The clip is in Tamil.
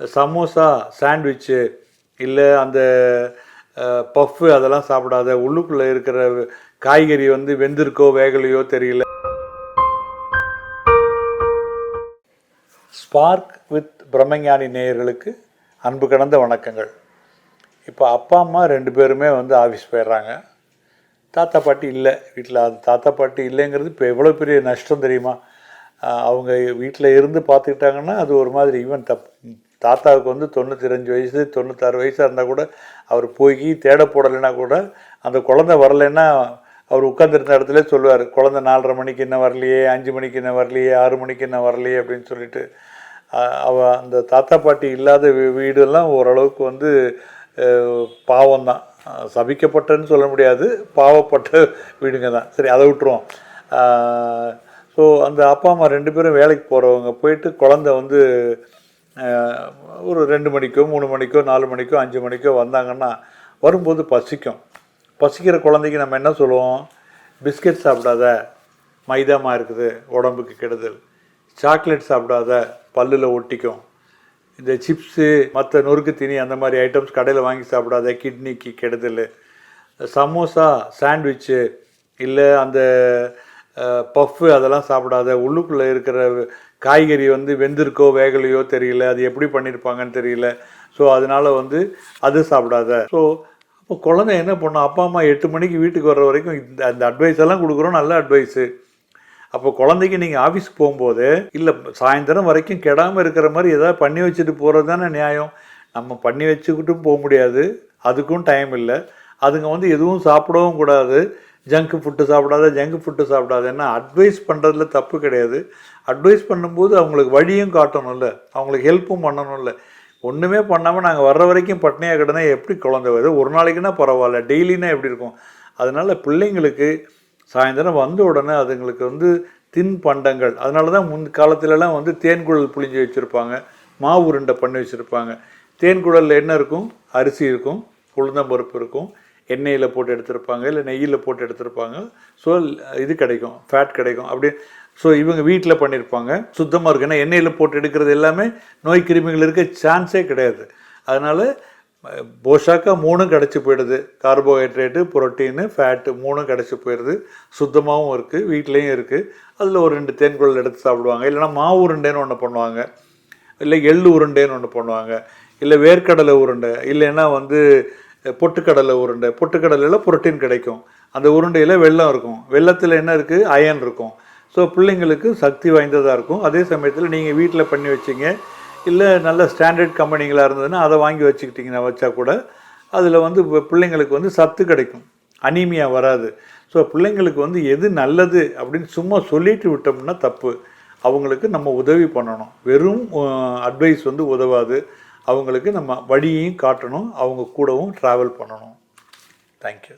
சமோசா சாண்ட்விச்சு இல்லை அந்த பஃப்பு அதெல்லாம் சாப்பிடாத. உள்ளுக்குள்ளே இருக்கிற காய்கறி வந்து வெந்திருக்கோ வேகலையோ தெரியல. ஸ்பார்க் வித் பிரம்மஞானி நேயர்களுக்கு அன்பு கடந்த வணக்கங்கள். இப்போ அப்பா அம்மா ரெண்டு பேருமே வந்து ஆஃபீஸ் போயிடுறாங்க. தாத்தா பாட்டி இல்லை. வீட்டில் அது தாத்தா பாட்டி இல்லைங்கிறது இப்போ எவ்வளோ பெரிய நஷ்டம் தெரியுமா? அவங்க வீட்டில் இருந்து பார்த்துக்கிட்டாங்கன்னா அது ஒரு மாதிரி ஈவன் தப் தாத்தாவுக்கு வந்து தொண்ணூற்றி அஞ்சு வயசு தொண்ணூத்தாறு வயசாக இருந்தால் கூட அவர் போய் தேட போடலைன்னா கூட அந்த குழந்தை வரலைன்னா அவர் உட்காந்துருந்த இடத்துல சொல்லுவார் குழந்தை நாலரை மணிக்கு என்ன வரலையே அஞ்சு மணிக்கு என்ன வரலையே ஆறு மணிக்கு என்ன வரலையே அப்படின்னு சொல்லிட்டு. அவ அந்த தாத்தா பாட்டி இல்லாத வீ- வீடெல்லாம் ஓரளவுக்கு வந்து பாவம் தான் சபிக்கப்பட்டன்னு சொல்ல முடியாது பாவப்பட்ட வீடுங்க தான். சரி அதை விட்டுருவோம். ஸோ அந்த அப்பா அம்மா ரெண்டு பேரும் வேலைக்கு போகிறவங்க போயிட்டு குழந்தை வந்து ஒரு ரெண்டு மணிக்கோ மூணு மணிக்கோ நாலு மணிக்கோ அஞ்சு மணிக்கோ வந்தாங்கன்னா வரும்போது பசிக்கும். பசிக்கிற குழந்தைக்கு நம்ம என்ன சொல்லுவோம்? பிஸ்கட் சாப்பிடாத மைதாமா இருக்குது உடம்புக்கு கெடுதல். சாக்லேட் சாப்பிடாத பல்லில் ஒட்டிக்கும். இந்த சிப்ஸு மற்ற நொறுக்கு தீனி அந்த மாதிரி ஐட்டம்ஸ் கடையில் வாங்கி சாப்பிடாத கிட்னிக்கு கெடுதல். சமோசா சாண்ட்விட்சு இல்லை அந்த பஃப்பு அதெல்லாம் சாப்பிடாத உள்ளுக்குள்ளே இருக்கிற காய்கறி வந்து வெந்திருக்கோ வேகலையோ தெரியல. அது எப்படி பண்ணியிருப்பாங்கன்னு தெரியல. ஸோ அதனால வந்து அது சாப்பிடாத. ஸோ அப்போ குழந்தை என்ன பண்ணும்? அப்பா அம்மா எட்டு மணிக்கு வீட்டுக்கு வர்ற வரைக்கும் இந்த அந்த அட்வைஸ் எல்லாம் கொடுக்குறோம். நல்ல அட்வைஸு அப்போ குழந்தைக்கு நீங்கள் ஆஃபீஸ்க்கு போகும்போது இல்லை சாயந்தரம் வரைக்கும் கெடாமல் இருக்கிற மாதிரி ஏதாவது பண்ணி வச்சுட்டு போகிறது தானே நியாயம். நம்ம பண்ணி வச்சுக்கிட்டும் போக முடியாது. அதுக்கும் டைம் இல்லை. அதுங்க வந்து எதுவும் சாப்பிடவும் கூடாது. ஜங்க் ஃபுட்டு சாப்பிடாத ஜங்க் ஃபுட்டு சாப்பிடாதேன்னா அட்வைஸ் பண்ணுறதுல தப்பு கிடையாது. அட்வைஸ் பண்ணும்போது அவங்களுக்கு வழியும் காட்டணும்ல. அவங்களுக்கு ஹெல்ப்பும் பண்ணணும்ல. ஒன்றுமே பண்ணாமல் நாங்கள் வர்ற வரைக்கும் பட்னியாக கிடனா எப்படி குழந்தை வருது? ஒரு நாளைக்குன்னா பரவாயில்ல. டெய்லினா எப்படி இருக்கும்? அதனால் பிள்ளைங்களுக்கு சாயந்தரம் வந்த உடனே அதுங்களுக்கு வந்து தின் பண்டங்கள். அதனால தான் முன் காலத்திலலாம் வந்து தேன்குழல் புளிஞ்சு வச்சுருப்பாங்க. மாவு உருண்டை பண்ணி வச்சுருப்பாங்க. தேன்குழலில் என்ன இருக்கும்? அரிசி இருக்கும். உளுந்தம்பருப்பு இருக்கும். எண்ணெயில் போட்டு எடுத்திருப்பாங்க இல்லை நெய்யில் போட்டு எடுத்திருப்பாங்க. ஸோ இது கிடைக்கும் ஃபேட் கிடைக்கும். அப்படி ஸோ இவங்க வீட்டில் பண்ணியிருப்பாங்க சுத்தமாக இருக்கு ஏன்னா எண்ணெயில் போட்டு எடுக்கிறது எல்லாமே நோய் கிருமிகள் இருக்க சான்ஸே கிடையாது. அதனால் போஷாக்கா மூணும் கிடச்சி போயிடுது. கார்போஹைட்ரேட்டு புரோட்டீனு ஃபேட்டு மூணும் கிடச்சி போயிடுது. சுத்தமாகவும் இருக்குது வீட்லேயும் இருக்குது அதில் ஒரு ரெண்டு தேன்குழல் எடுத்து சாப்பிடுவாங்க. இல்லைனா மாவு உருண்டைன்னு ஒன்று பண்ணுவாங்க. இல்லை எள்ளு உருண்டைன்னு ஒன்று பண்ணுவாங்க. இல்லை வேர்க்கடலை உருண்டை. இல்லைன்னா வந்து பொட்டுக்கடலை உருண்டை பொட்டுக்கடலையில் புரோட்டீன் கிடைக்கும். அந்த உருண்டையில் வெள்ளம் இருக்கும். வெள்ளத்தில் என்ன இருக்குது அயன் இருக்கும். ஸோ பிள்ளைங்களுக்கு சக்தி வாய்ந்ததாக இருக்கும். அதே சமயத்தில் நீங்கள் வீட்டில் பண்ணி வச்சீங்க இல்லை நல்ல ஸ்டாண்டர்ட் கம்பெனிகளாக இருந்ததுன்னா அதை வாங்கி வச்சுக்கிட்டிங்கன்னா வச்சா கூட அதில் வந்து பிள்ளைங்களுக்கு வந்து சத்து கிடைக்கும். அனீமியா வராது. ஸோ பிள்ளைங்களுக்கு வந்து எது நல்லது அப்படின்னு சும்மா சொல்லிட்டு விட்டோம்னா தப்பு. அவங்களுக்கு நம்ம உதவி பண்ணணும். வெறும் அட்வைஸ் வந்து உதவாது. அவங்களுக்கு நம்ம வழியையும் காட்டணும் அவங்க கூடவும் ட்ராவல் பண்ணணும். தேங்க்யூ